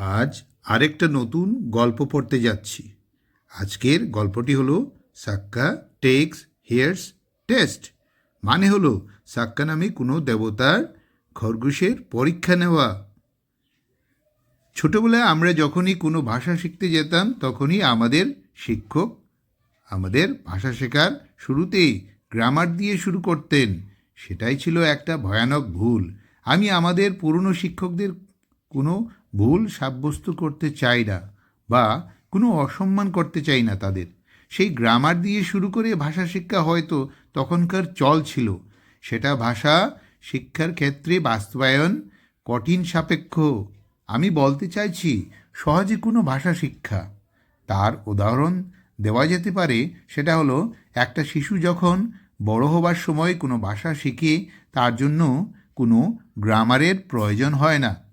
আজ আরেকটা নতুন গল্প পড়তে যাচ্ছি। আজকের গল্পটি হলো সাক্কা টেক্স হেয়ার্স টেস্ট মানে হলো, সাক্কা নামে কোনো দেবতার খরগোশের পরীক্ষা নেওয়া। ছোটবেলায় আমরা যখনই কোনো ভাষা শিখতে যেতাম, তখনই আমাদের শিক্ষক আমাদের ভাষা শেখার শুরুতেই গ্রামার দিয়ে শুরু করতেন। সেটাই ছিল একটা ভয়ানক ভুল। আমি আমাদের পুরনো শিক্ষকদের কোনো ভুল সাব্যস্ত করতে চাই না বা কোনো অসম্মান করতে চাই না তাদের। সেই গ্রামার দিয়ে শুরু করে ভাষা শিক্ষা হয়তো তখনকার চল ছিল। সেটা ভাষা শিক্ষার ক্ষেত্রে বাস্তবায়ন কঠিন সাপেক্ষ। আমি বলতে চাইছি, সহজে কোনো ভাষা শিক্ষা। তার উদাহরণ দেওয়া যেতে পারে, সেটা হলো, একটা শিশু যখন বড় হবার সময় কোনো ভাষা শিখে, তার জন্য কোনো গ্রামারের প্রয়োজন হয় না।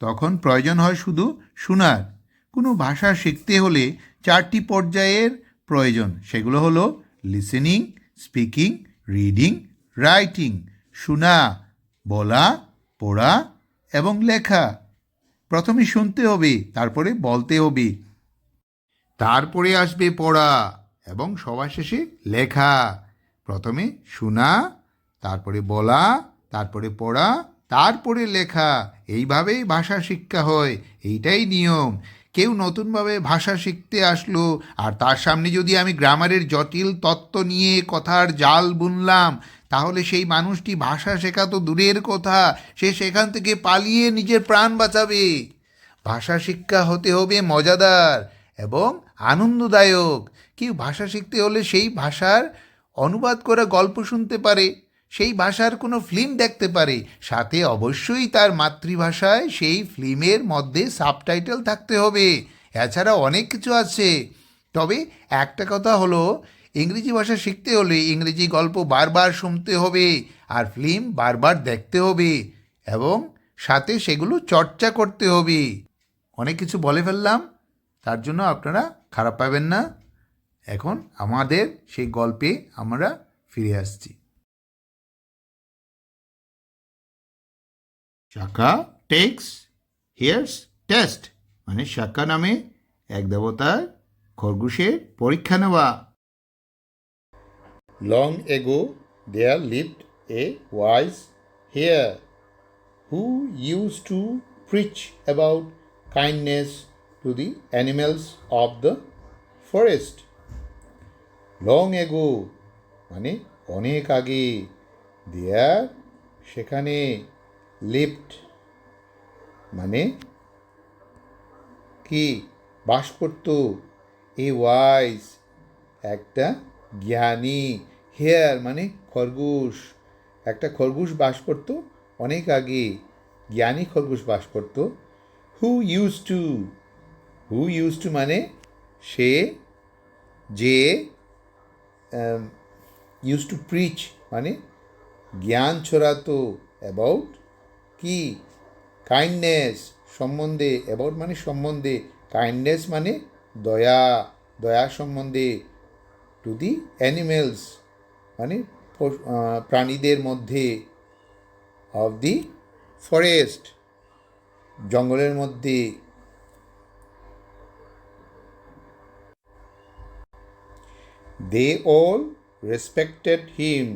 তখন প্রয়োজন হয় শুধু শোনার। কোনো ভাষা শিখতে হলে চারটি পর্যায়ের প্রয়োজন। সেগুলো হলো লিসেনিং স্পিকিং রিডিং রাইটিং শোনা, বলা, পড়া এবং লেখা। প্রথমে শুনতে হবে, তারপরে বলতে হবে। তারপরে আসবে পড়া এবং সবার শেষে লেখা। প্রথমে শোনা, তারপরে বলা, তারপরে পড়া তারপরে লেখা, এইভাবেই ভাষা শিক্ষা হয়, এইটাই নিয়ম। কেউ নতুনভাবে ভাষা শিখতে আসলো, আর তার সামনে যদি আমি গ্রামারের জটিল তত্ত্ব নিয়ে কথার জাল বুনলাম, তাহলে সেই মানুষটি ভাষা শেখা তো দূরের কথা। সে সেখান থেকে পালিয়ে নিজের প্রাণ বাঁচাবে। ভাষা শিক্ষা হতে হবে মজাদার এবং আনন্দদায়ক। কেউ ভাষা শিখতে হলে সেই ভাষার অনুবাদ করা গল্প শুনতে পারে। সেই ভাষার কোনো ফিল্ম দেখতে পারে। সাথে অবশ্যই তার মাতৃভাষায় সেই ফিল্মের মধ্যে সাবটাইটেল থাকতে হবে। এছাড়া অনেক কিছু আছে। তবে একটা কথা হলো, ইংরেজি ভাষা শিখতে হলে ইংরেজি গল্প বারবার শুনতে হবে আর ফিল্ম বারবার দেখতে হবে এবং সাথে সেগুলো চর্চা করতে হবে। অনেক কিছু বলে ফেললাম। তার জন্য আপনারা খারাপ পাবেন না। এখন আমাদের সেই গল্পে আমরা ফিরে আসছি। শাখা টেক্স হিয়ার্স টেস্ট মানে শাখা নামে এক দেবতার খরগোশের পরীক্ষা নেওয়া long ago there lived a wise hare who used to preach about kindness to the animals of the forest. Long ago মানে অনেক আগে দেয়ার সেখানে লিফট মানে কি? বাস করত এ ওয়াইজ একটা জ্ঞানী। হেয়ার মানে খরগোশ। একটা খরগোশ বাস করত অনেক আগে। জ্ঞানী খরগোশ বাস করত who use to who use to মানে সে, যে ইউজ টু প্রিচ মানে জ্ঞান ছড়াতো। অ্যাবাউট কি? কাইন্ডনেস সম্বন্ধে অ্যাবাউট মানে সম্বন্ধে। কাইন্ডনেস মানে দয়া দয়া সম্বন্ধে। টু দি অ্যানিমেলস মানে প্রাণীদের মধ্যে। অফ দি ফরেস্ট জঙ্গলের মধ্যে। They all respected him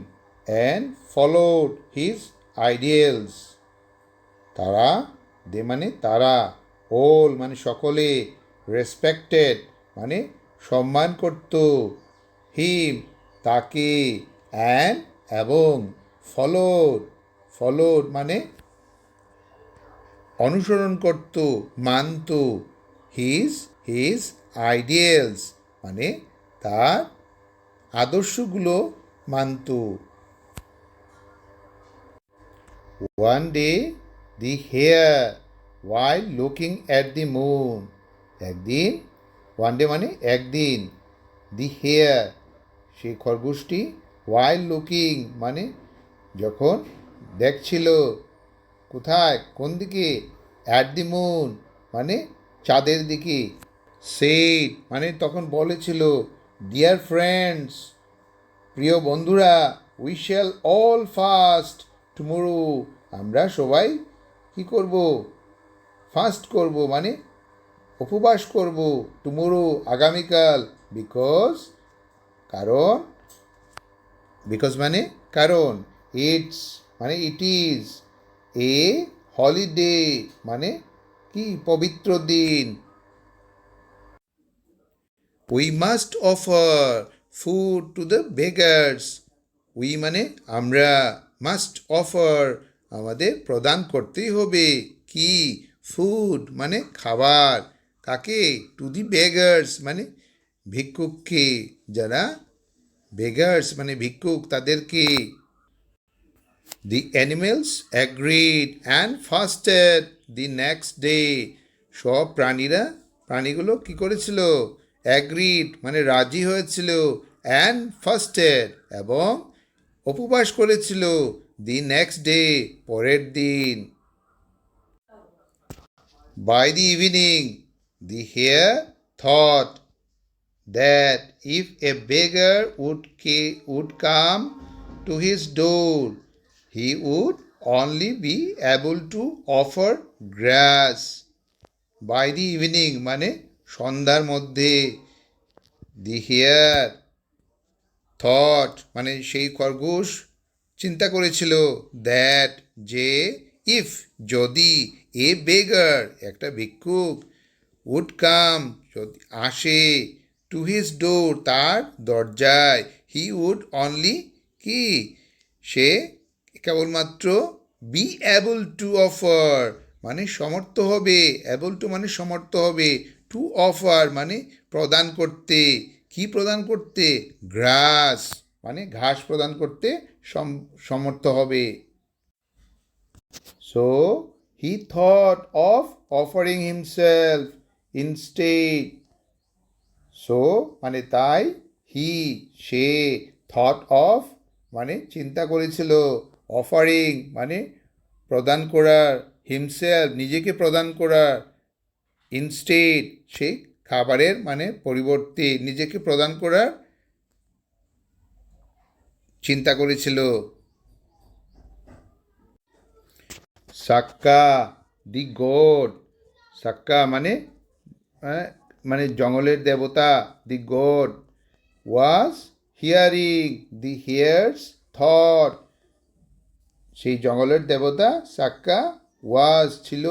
and followed his ideals তারা, দে মানে তারা অল মানে সকলে রেসপেক্টেড মানে সম্মান করত। হিম তাকে অ্যান্ড এবং ফলোড ফলোড মানে অনুসরণ করত, মানত। হিজ হিজ আইডিয়ালস মানে তার আদর্শগুলো মানত। One day the hare while looking at the moon. একদিন, ওয়ান ডে মানে একদিন, দি হেয়ার সেই খরগোশটি ওয়াইল লুকিং মানে যখন দেখছিল কোথায়, কোন দিকে, অ্যাট দি মুন মানে চাঁদের দিকে। সেট মানে তখন বলেছিল ডিয়ার ফ্রেন্ডস প্রিয় বন্ধুরা we shall all fast tomorrow আমরা সবাই কি করব? ফাস্ট করব মানে উপবাস করব টুমোরো আগামীকাল। বিকজ কারণ বিকজ মানে কারণ ইটস মানে ইট ইজ এ হলিডে মানে কি? পবিত্র দিন। We must offer food to the beggars we মানে আমরা মাস্ট অফার আমাদের প্রদান করতেই হবে। কি? ফুড মানে খাবার। কাকে? টু দি বেগার্স মানে ভিক্ষুককে। যারা বেগার্স মানে ভিক্ষুক, তাদেরকে। The animals agreed and fasted the next day সব প্রাণীরা, প্রাণীগুলো কি করেছিল? অ্যাগ্রিড মানে রাজি হয়েছিল অ্যান্ড ফাস্টেড এবং উপবাস করেছিল। দি নেক্সট ডে পরের দিন। By the evening the hare thought that if a beggar would K would come to his door he would only be able to offer grass by the evening মানে সন্ধ্যার মধ্যে দি hare thought মানে সেই খরগোশ চিন্তা করেছিল দ্যাট যে if যদি এ বেগার একটা ভিক্ষুক উড কাম যদি আসে টু হিজ ডোর তার দরজায় হি উড অনলি কি সে কেবলমাত্র বি অ্যাবল টু অফার মানে সমর্থ হবে অ্যাবল টু মানে সমর্থ হবে টু অফার মানে প্রদান করতে, কি প্রদান করতে? গ্রাস মানে ঘাস প্রদান করতে সম- সমর্থ হবে। So he thought of offering himself instead so মানে তাই হি সে থট অফ মানে চিন্তা করেছিল অফারিং মানে প্রদান করার হিমসেলফ নিজেকে প্রদান করার। ইনস্টেড সে খাবারের মানে পরিবর্তে নিজেকে প্রদান করার চিন্তা করেছিল। সাক্কা দি গোড। সাক্কা মানে আহ, মানে জঙ্গলের দেবতা the god. Was hearing the hare's thought সেই জঙ্গলের দেবতা সাক্কা ওয়াজ ছিল।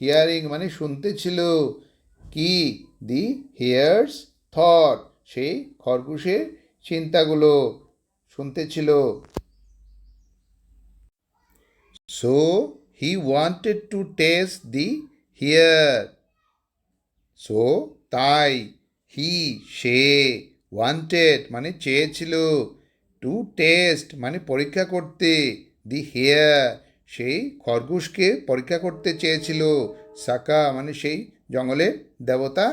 হিয়ারিং মানে শুনতে ছিল। কি? দি হিয়ার্স থট সেই খরগোশের চিন্তাগুলো। শুনতে ছিল। So he wanted to test the hare so তাই হি সে ওয়ান্টেড মানে চেয়েছিল টু টেস্ট মানে পরীক্ষা করতে দি হেয়ার সেই খরগোশকে পরীক্ষা করতে চেয়েছিল। সাকা মানে সেই জঙ্গলের দেবতা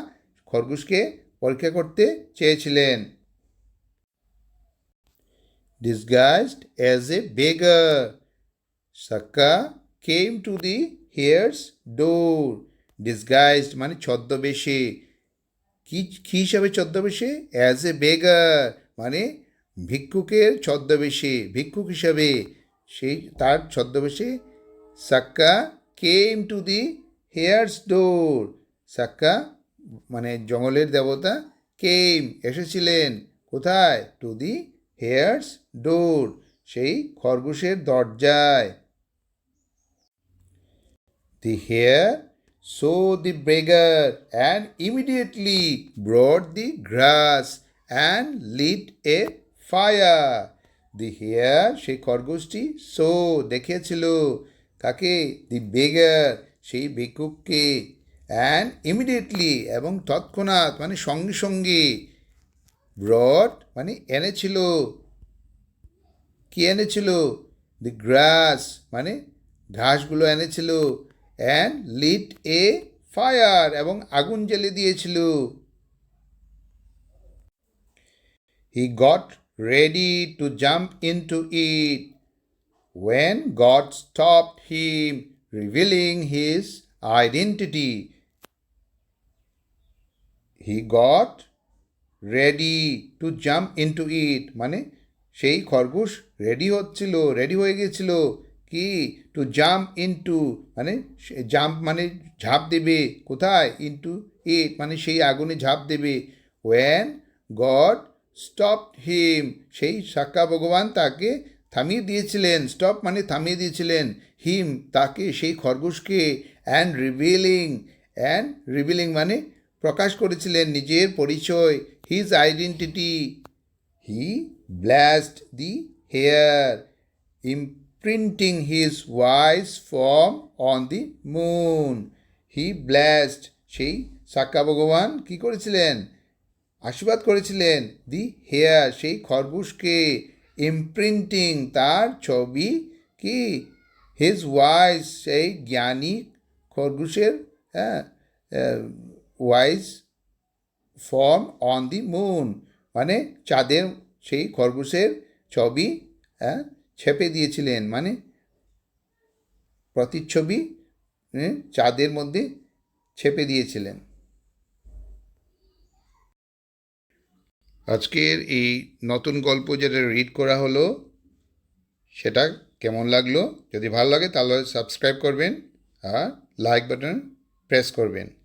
খরগোশকে পরীক্ষা করতে চেয়েছিলেন। Disguised as a beggar. Sakka came to the hare's door. Disguised মানে ছদ্মবেশে। কি, কী হিসাবে ছদ্মবেশে? অ্যাজ এ বেগার মানে ভিক্ষুকের ছদ্মবেশে, ভিক্ষুক হিসাবে। সেই, তার ছদ্মবেশে সাক্কা কেম টু দি হেয়ার্স ডোর সাক্কা মানে জঙ্গলের দেবতা কেম এসেছিলেন। কোথায়? টু দি হেয়ার্স ডোর সেই খরগোশের দরজায়। The hare saw the beggar and immediately brought the grass and lit a fire the hare সেই খরগোশটি সো দেখেছিল কাকে দি বেগার সেই ভিক্ষুককে অ্যান্ড ইমিডিয়েটলি এবং তৎক্ষণাৎ মানে সঙ্গে সঙ্গে ব্রড মানে এনেছিল কি এনেছিল দি গ্রাস মানে ঘাসগুলো এনেছিল অ্যান্ড লিট এ ফায়ার এবং আগুন জ্বেলে দিয়েছিল। He got ready to jump into it when God stopped him, revealing his identity. He got ready to jump into it মানে সেই খরগোশ রেডি হচ্ছিল রেডি হয়ে গেছিল কি? টু জাম্প ইনটু মানে জাম্প মানে ঝাঁপ দেবে, কোথায়? ইনটু ইট মানে সেই আগুনে ঝাঁপ দেবে। ওয়েন গড স্টপ হিম সেই সাক্কা ভগবান তাকে থামিয়ে দিয়েছিলেন। স্টপ মানে থামিয়ে দিয়েছিলেন। হিম তাকে সেই খরগোশকে অ্যান্ড রিভিলিং অ্যান্ড রিভিলিং মানে প্রকাশ করেছিলেন নিজের পরিচয় his identity he blessed the hare imprinting his wise form on the moon he blessed, সেই সাক্কা ভগবান কি করেছিলেন? আশীর্বাদ করেছিলেন দি হেয়ার সেই খরগোশকে ইমপ্রিন্টিং তার ছবি কি? হিজ ওয়াইস সেই জ্ঞানী খরগোশের হ্যাঁ wise form on the moon মানে চাঁদের সেই খরগোশের ছবি হ্যাঁ ছেপে দিয়েছিলেন। মানে প্রতিচ্ছবি হ্যাঁ, চাঁদের মধ্যে ছেপে দিয়েছিলেন। আজকের এই নতুন গল্প যেটা রিড করা হলো সেটা কেমন লাগল? যদি ভালো লাগে তাহলে সাবস্ক্রাইব করবেন আর লাইক বাটন প্রেস করবেন।